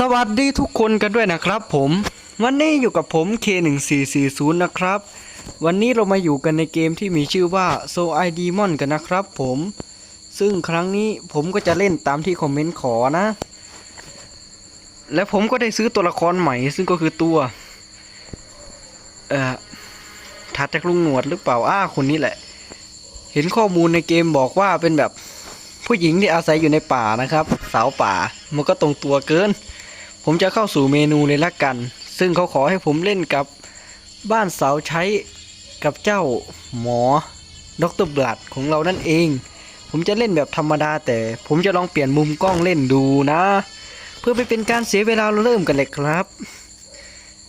สวัสดีทุกคนกันด้วยนะครับผมวันนี้อยู่กับผม K1440 นะครับ วันนี้เรามาอยู่กันในเกมที่มีชื่อว่า So I Demon กันนะครับผม ซึ่งครั้งนี้ผมก็จะเล่นตามที่คอมเมนต์ขอนะ และผมก็ได้ซื้อตัวละครใหม่ ซึ่งก็คือตัว เอ่อถัดจากลุงหนวดหรือเปล่าอ้าคนนี้แหละ เห็นข้อมูลในเกมบอกว่าเป็นแบบผู้หญิงที่อาศัยอยู่ในป่านะครับ สาวป่า มันก็ตรงตัวเกิน ผมจะเข้าสู่เมนูเลยละกัน ซึ่งเขาขอให้ผมเล่นกับบ้านเสาใช้กับเจ้าหมอดรบลัดของเรานั่นเอง ผมจะเล่นแบบธรรมดาแต่ผมจะลองเปลี่ยนมุมกล้องเล่นดูนะ เพื่อไปเป็นการเสียเวลาเราเริ่มกันเลยครับ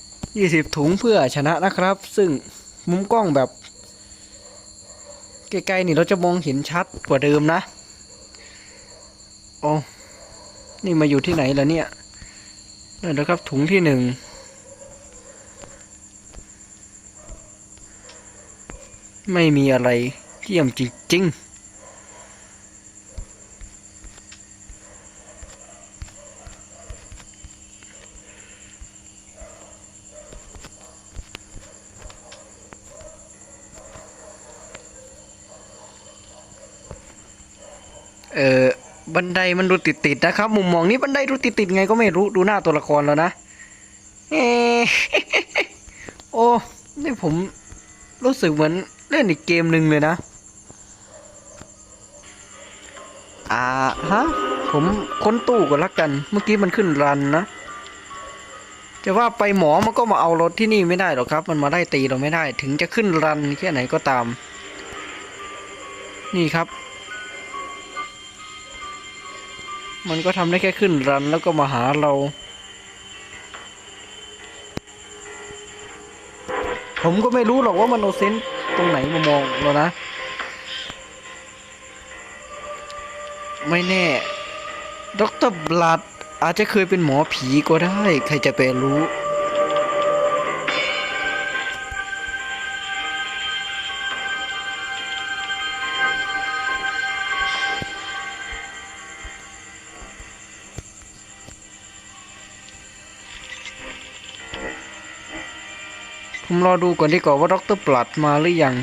20 ถุงเพื่อชนะนะครับ ซึ่งมุมกล้องแบบไกลๆนี่เราจะมองเห็นชัดกว่าเดิมนะ โอ้ นี่มาอยู่ที่ไหนแล้วเนี่ย นั่นนะครับถุงที่หนึ่งไม่มีอะไรเยี่ยมจริงๆ เออ บันไดมันดูติดๆนะครับ มุมมองนี้บันไดดูติดๆไงก็ไม่รู้ดูหน้าตัวละครแล้วนะเอโอ้นี่ผมรู้สึกเหมือนเล่นอีกเกมหนึ่งเลยนะ อ่าฮะ ผมค้นตู้ก่อนละกัน เมื่อกี้มันขึ้นรันนะ จะว่าไปหมอมันก็มาเอารถที่นี่ไม่ได้หรอกครับ มันมาได้ตีเราไม่ได้ ถึงจะขึ้นรันแค่ไหนก็ตาม นี่ครับ มันก็ทำได้แค่ขึ้นรันแล้วก็มาหาเรา ผมก็ไม่รู้หรอกว่ามันโอเซนตรงไหนมามองเรานะ ไม่แน่ดรบลัดอาจจะเคยเป็นหมอผีก็ได้ ใครจะไปรู้ รอดูก่อนดีกว่าว่าดรปลัดมาหรือยัง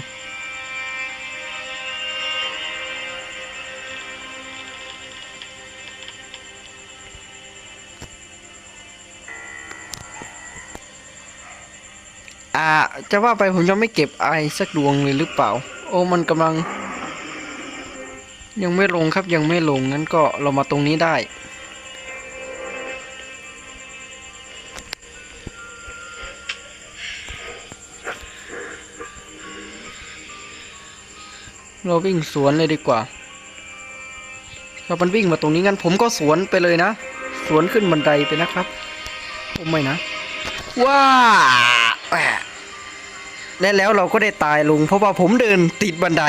อ่า จะว่าไปผมยังไม่เก็บไอสักดวงเลยหรือเปล่า โอ้มันกำลัง ยังไม่ลงครับยังไม่ลงงั้นก็เรามาตรงนี้ได้ เราวิ่งสวนเลยดีกว่าถ้ามันวิ่งมาตรงนี้งั้นผมก็สวนไปเลยนะ สวนขึ้นบันไดไปนะครับโอ้ไม่นะว้าและแล้วเราก็ได้ตายลงเพราะว่าผมเดินติดบันได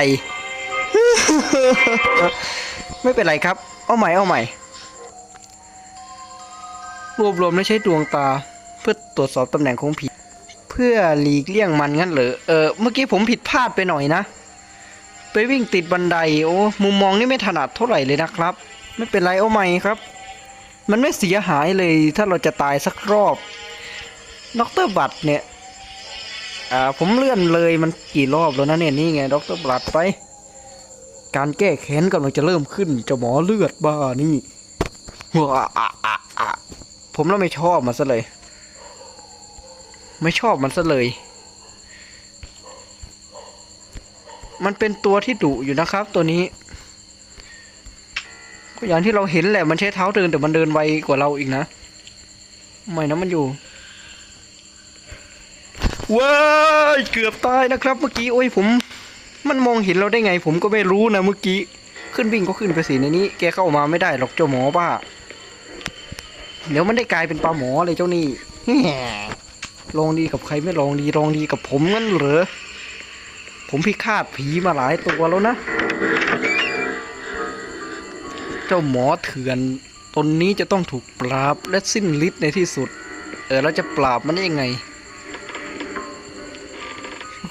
ไม่เป็นไรครับ เอาใหม่เอาใหม่ รวบรวมและใช้ดวงตา เพื่อตรวจสอบตำแหน่งของผี เพื่อหลีกเลี่ยงมันงั้นเหรอเออเมื่อกี้ผมผิดพลาดไปหน่อยนะ ไปวิ่งติดบันไดโอ้มุมมองนี่ไม่ถนัดเท่าไหร่เลยนะครับ ไม่เป็นไรเอาใหม่ครับ มันไม่เสียหายเลยถ้าเราจะตายสักรอบดรบัตเนี่ยอ่าผมเลื่อนเลยมันกี่รอบแล้วนะเนี่ยนี่ไงดรบัตไป การแก้แค้นกำลังจะเริ่มขึ้นเจ้าหมอเลือดบ้านี่ว้าผมแล้วไม่ชอบมันซะเลย ไม่ชอบมันซะเลย มันเป็นตัวที่ดุอยู่นะครับ ตัวนี้ ก็อย่างที่เราเห็นแหละมันใช้เท้าเดินแต่มันเดินไวกว่าเราอีกนะไม่นะมันอยู่ว้ายเกือบตายนะครับ เมื่อกี้โอ้ยผม มันมองเห็นเราได้ไง ผมก็ไม่รู้นะเมื่อกี้ ขึ้นวิ่งก็ขึ้นไปสิในนี้ แกเข้ามาไม่ได้หรอกเจ้าหมอบ้าเดี๋ยวมันได้กลายเป็นปลาหมอเลยเจ้านี่ลองดีกับใครไม่ลองดีลองดีกับผมงั้นเหรอ ผมพิฆาตผีมาหลายตัวแล้วนะ เจ้าหมอเถื่อนตนนี้จะต้องถูกปราบและสิ้นฤทธิ์ในที่สุด เออเราจะปราบมันได้ยังไง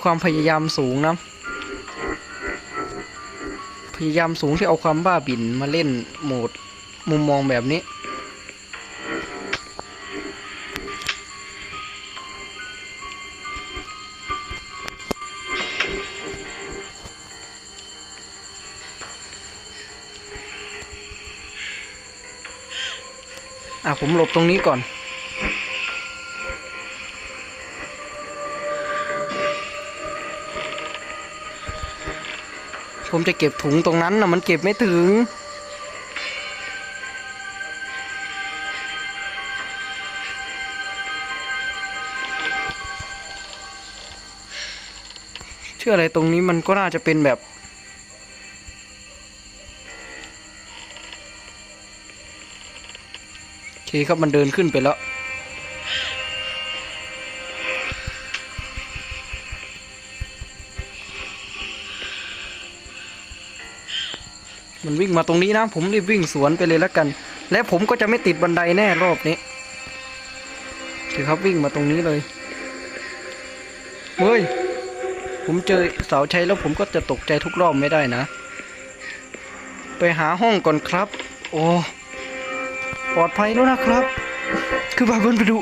ความพยายามสูงนะ พยายามสูงที่เอาความบ้าบิ่นมาเล่นโหมดมุมมองแบบนี้ ผมหลบตรงนี้ก่อน ผมจะเก็บถุงตรงนั้นนะมันเก็บไม่ถึง เชื่ออะไรตรงนี้มันก็น่าจะเป็นแบบ คครับมันเดินขึ้นไปแล้ว มันวิ่งมาตรงนี้นะ ผมรีบวิ่งสวนไปเลยแล้วกัน และผมก็จะไม่ติดบันไดแน่รอบนี้ถือครับวิ่งมาตรงนี้เลยเฮ้ย ผมเจอเสาชัยแล้วผมก็จะตกใจทุกรอบไม่ได้นะ ไปหาห้องก่อนครับ โอ้ ปลอดภัยแล้วนะครับ คือบาเบิลไปดู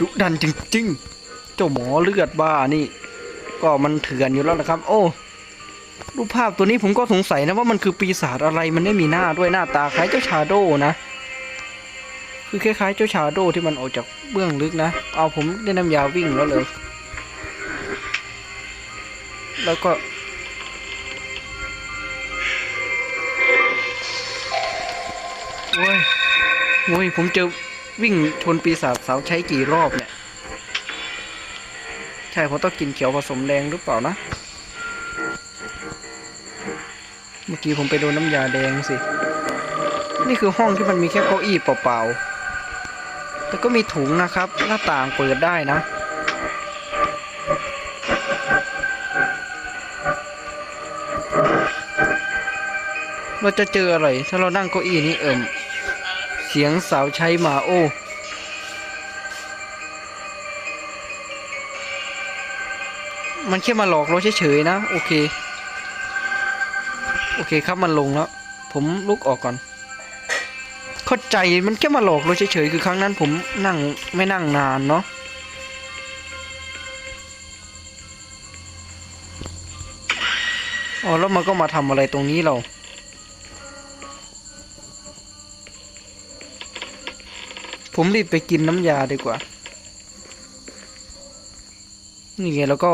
ดุดันจริงๆ เจ้าหมอเลือดบ้านี่ ก็มันเถื่อนอยู่แล้วนะครับ โอ้รูปภาพตัวนี้ผมก็สงสัยนะว่ามันคือปีศาจอะไรมันไม่มีหน้าด้วยหน้าตาคล้ายเจ้าชาโดนะ คือคล้ายๆเจ้าชาโดที่มันออกจากเบื้องลึกนะ เอาผมได้น้ำยาวิ่งแล้วเลย แล้วก็ โอ้ยโอ้ย ผมเจอวิ่งชนปีศาจสาวใช้กี่รอบเนี่ย ใช่เพราะต้องกินเขียวผสมแดงหรือเปล่านะ เมื่อกี้ผมไปโดนน้ำยาแดงสิ นี่คือห้องที่มันมีแค่เก้าอี้เปล่าๆ แต่ก็มีถุงนะครับ หน้าต่างเปิดได้นะเราจะเจออะไร ถ้าเรานั่งเก้าอี้นี้เอิ่ม เสียงสาวใช้มาโอ้มันแค่มาหลอกเราเฉยๆนะ โอเค โอเคครับมันลงแล้ว ผมลุกออกก่อน เข้าใจมันแค่มาหลอกเราเฉยๆคือครั้งนั้นผมนั่งไม่นั่งนานเนาะอ๋อแล้วมันก็มาทำอะไรตรงนี้เรา ผมรีบไปกินน้ำยาดีกว่า นี่ไงแล้วก็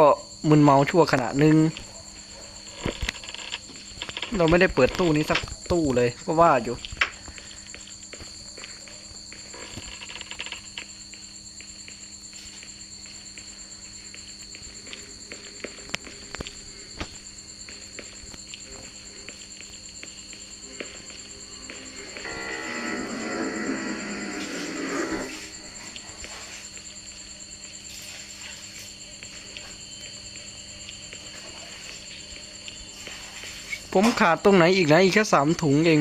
มึนเมาชั่วขณะหนึ่ง เราไม่ได้เปิดตู้นี้สักตู้เลยก็ว่าอยู่ ผมขาดตรงไหนอีกนะอีกแค่สามถุงเอง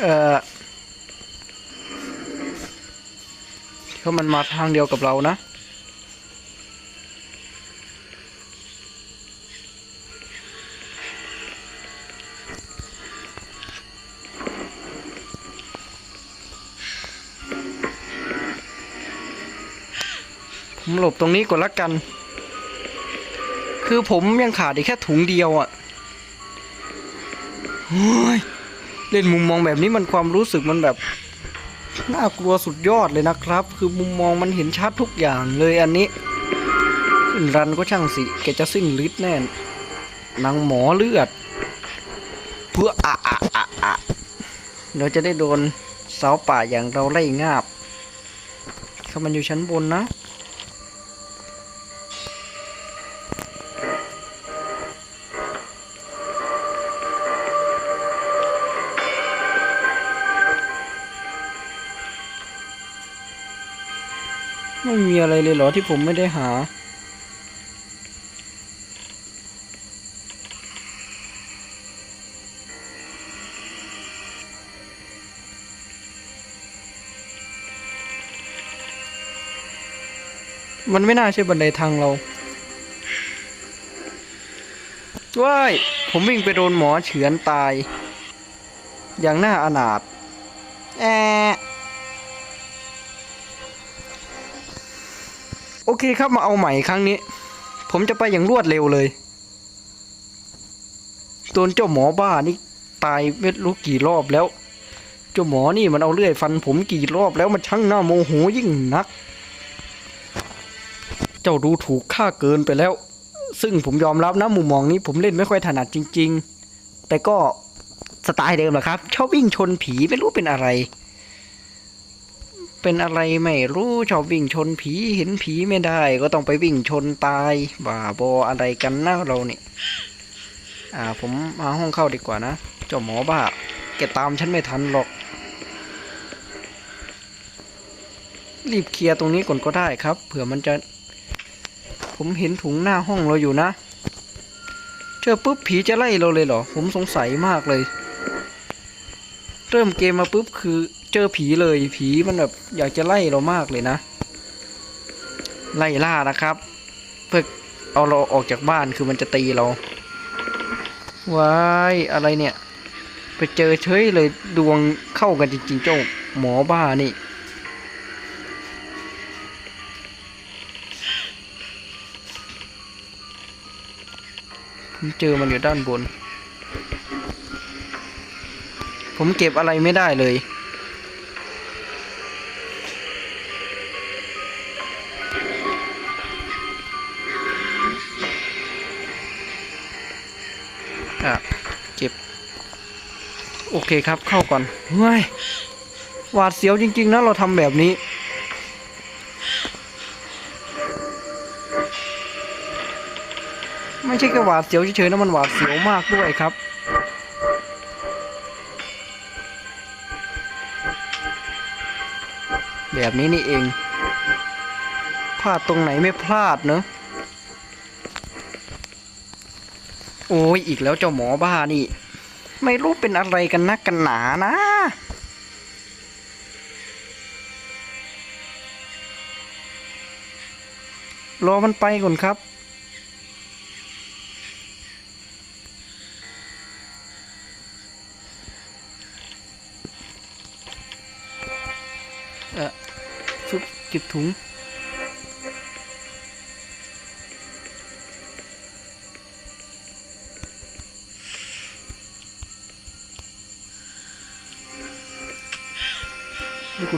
เออเขาะมันมาทางเดียวกับเรานะผมหลบตรงนี้ก่อนละกัน คือผมยังขาดอีกแค่ถุงเดียวอะ่ะเฮ้ยเล่นมุมมองแบบนี้มันความรู้สึกมันแบบน่ากลัวสุดยอดเลยนะครับ คือมุมมองมันเห็นชัดทุกอย่างเลยอันนี้ขึ้นรันก็ช่างสิแกจะสิ้นฤทธิ์แน่นางหมอเลือด เพื่ออะอะอะอะเดี๋ยวจะได้โดนเสาป่าอย่างเราไล่งาบเขามันอยู่ชั้นบนนะ อะไรเลยเหรอที่ผมไม่ได้หา มันไม่น่าใช่บันไดทางเราว้ายผมวิ่งไปโดนหมอเฉือนตาย อย่างน่าอนาถแอะ โอเคครับมาเอาใหม่ครั้งนี้ ผมจะไปอย่างรวดเร็วเลยโดนเจ้าหมอบ้านี่ตายไม่รู้กี่รอบแล้ว เจ้าหมอนี่มันเอาเลื่อยฟันผมกี่รอบแล้วมันช่างหน้าโมโหยิ่งนัก เจ้าดูถูกข้าเกินไปแล้ว ซึ่งผมยอมรับนะมุมมองนี้ผมเล่นไม่ค่อยถนัดจริง ๆ แต่ก็สไตล์เดิมแหละครับ ชอบวิ่งชนผีไม่รู้เป็นอะไร เป็นอะไรไม่รู้ชอบวิ่งชนผีเห็นผีไม่ได้ ก็ต้องไปวิ่งชนตายบ้าบออะไรกันนะเราเนี่ยอ่าผมมาห้องเข้าดีกว่านะเจ้าหมอบ้าแกตามฉันไม่ทันหรอก รีบเคลียร์ตรงนี้ก่อนก็ได้ครับ เผื่อมันจะ ผมเห็นถุงหน้าห้องเราอยู่นะเจอปุ๊บผีจะไล่เราเลยเหรอ ผมสงสัยมากเลย เริ่มเกมมาปุ๊บคือ เจอผีเลยผีมันแบบอยากจะไล่เรามากเลยนะ ไล่ล่านะครับเพื่อเอาเราออกจากบ้านคือมันจะตีเราว้ายอะไรเนี่ย ไปเจอเฉยเลยดวงเข้ากันจริงๆเจ้าหมอบ้านี่ผมเจอมันอยู่ด้านบน ผมเก็บอะไรไม่ได้เลย โอเคครับเข้าก่อนเฮ้ยหวาดเสียวจริง ๆ นะ เราทำแบบนี้ ไม่ใช่แค่หวาดเสียวเฉยๆนะมันหวาดเสียวมากด้วยครับแบบนี้นี่เอง พลาดตรงไหนไม่พลาดเนอะ โอ้ย อีกแล้วเจ้าหมอบ้านี่ ไม่รู้เป็นอะไรกันนักกันหนานะ รอมันไปก่อนครับเออซุปเก็บถุง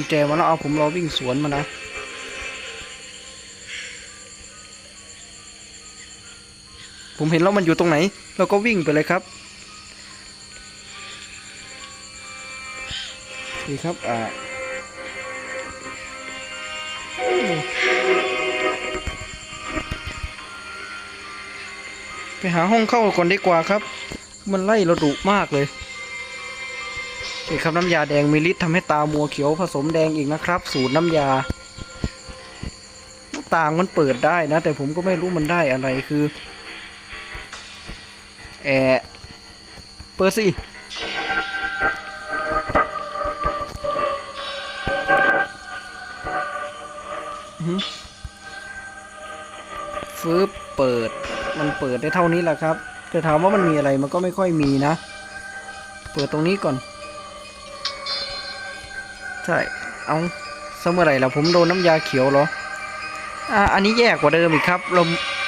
ญแจมาแล้วเอาผมรอวิ่งสวนมานะผมเห็นแล้วมันอยู่ตรงไหน เราก็วิ่งไปเลยครับดีครับ อ่าไปหาห้องเข้าก่อนดีกว่าครับ มันไล่เราดุมากเลย โอเครับน้ำยาแดงมีฤทธิ์ทำให้ตามัวเขียวผสมแดงอีกนะครับ สูตรน้ำยาต่างมันเปิดได้นะ แต่ผมก็ไม่รู้มันได้อะไรคือแอร์เปิดสิฟื้บเปิด มันเปิดได้เท่านี้แหละครับแต่ถามว่ามันมีอะไรมันก็ไม่ค่อยมีนะ เปิดตรงนี้ก่อน ใช่ เอาสมื่อไหร่แล้วผมโดนน้ำยาเขียวเหรอ อ่า อันนี้แย่กว่าเดิมอีกครับ เรา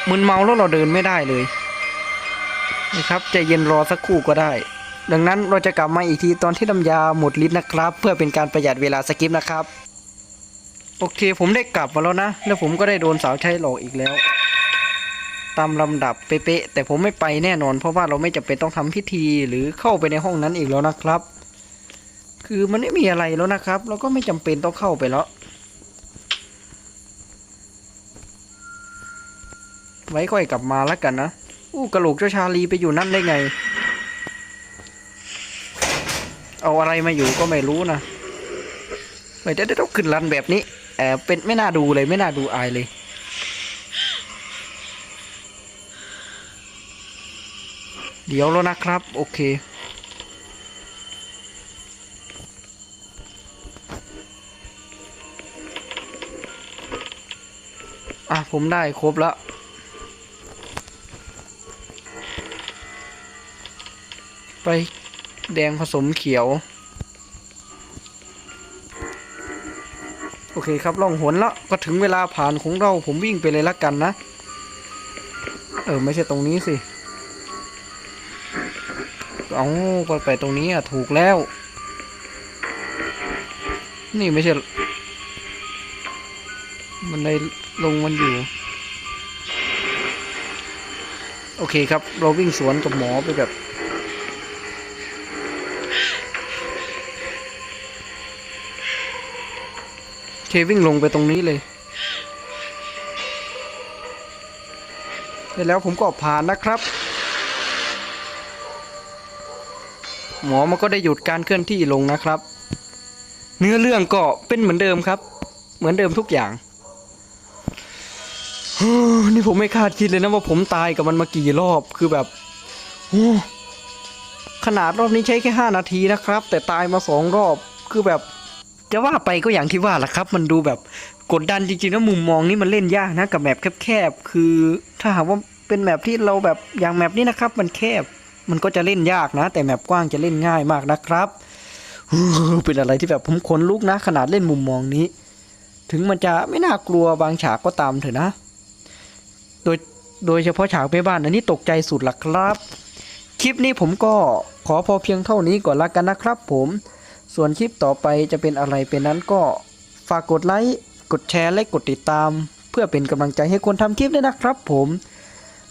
มึนเมาแล้วเราเดินไม่ได้เลยนะครับใจเย็นรอสักครู่ก็ได้ ดังนั้นเราจะกลับมาอีกทีตอนที่น้ำยาหมดฤทธิ์นะครับ เพื่อเป็นการประหยัดเวลาสกิปนะครับ โอเค ผมได้กลับมาแล้วนะ แล้วผมก็ได้โดนสาวใช้หลอกอีกแล้ว ตามลำดับเป๊ะแต่ผมไม่ไปแน่นอน เพราะว่าเราไม่จำเป็นต้องทำพิธีหรือเข้าไปในห้องนั้นอีกแล้วนะครับ คือมันไม่มีอะไรแล้วนะครับเราก็ไม่จำเป็นต้องเข้าไปแล้ว ไว้ค่อยกลับมาแล้วกันนะ อู้กระโหลกเจ้าชาลีไปอยู่นั่นได้ไง เอาอะไรมาอยู่ก็ไม่รู้นะไม่ได้ต้องขึ้นรันแบบนี้แอบเป็นไม่น่าดูเลยไม่น่าดูอายเลยเดี๋ยวแล้วนะครับ โอเค ผมได้ครบแล้ว ไปแดงผสมเขียว โอเคครับล่องหนแล้วก็ถึงเวลาผ่านของเราผมวิ่งไปเลยละกันนะ เออ ไม่ใช่ตรงนี้สิ เอาก็ไปตรงนี้อะ ถูกแล้ว นี่ไม่ใช่มันได้ ลงมันอยู่ โอเคครับ เราวิ่งสวนกับหมอไปแบบ เควิ่งลงไปตรงนี้เลยเสร็จแล้วผมก็ผ่านนะครับ หมอมันก็ได้หยุดการเคลื่อนที่ลงนะครับ เนื้อเรื่องก็เป็นเหมือนเดิมครับ เหมือนเดิมทุกอย่าง นี่ผมไม่คาดคิดเลยนะว่าผมตายกับมันมากี่รอบคือแบบขนาดรอบนี้ใช้แค่ห้านาทีนะครับ แต่ตายมาสองรอบคือแบบ จะว่าไปก็อย่างที่ว่าแหละครับ มันดูแบบกดดันจริงๆนะมุมมองนี่มันเล่นยากนะกับแมปแคบๆคือ ถ้าหากว่าเป็นแมปที่เราแบบอย่างแมปนี้นะครับ มันแคบมันก็จะเล่นยากนะ แต่แมปกว้างจะเล่นง่ายมากนะครับเป็นอะไรที่แบบผมขนลุกนะ ขนาดเล่นมุมมองนี้ ถึงมันจะไม่น่ากลัวบางฉากก็ตามเถอะนะ ดยโดยเฉพาะฉากแม่บ้านอันนี้ตกใจสุดละครับ คลิปนี้ผมก็ขอพอเพียงเท่านี้ก่อนละกันนะครับผม ส่วนคลิปต่อไปจะเป็นอะไรเป็นนั้นก็ฝากกดไลค์กดแชร์และกดติดตาม เพื่อเป็นกำลังใจให้คนทำคลิปด้วยนะครับผม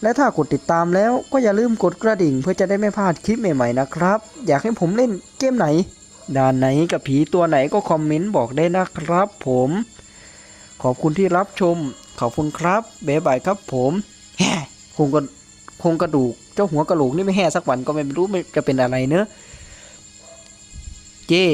และถ้ากดติดตามแล้วก็อย่าลืมกดกระดิ่ง เพื่อจะได้ไม่พลาดคลิปใหม่ๆนะครับ อยากให้ผมเล่นเกมไหน ด่านไหนกับผีตัวไหนก็คอมเมนต์บอกได้นะครับผม ขอบคุณที่รับชม ขอบคุณครับบ๊ายบายครับผมแฮ่คงกระคงกระดูก เจ้าหัวกระโหลกนี่ไม่แห่สักวันก็ไม่รู้จะเป็นอะไรเนอะเย่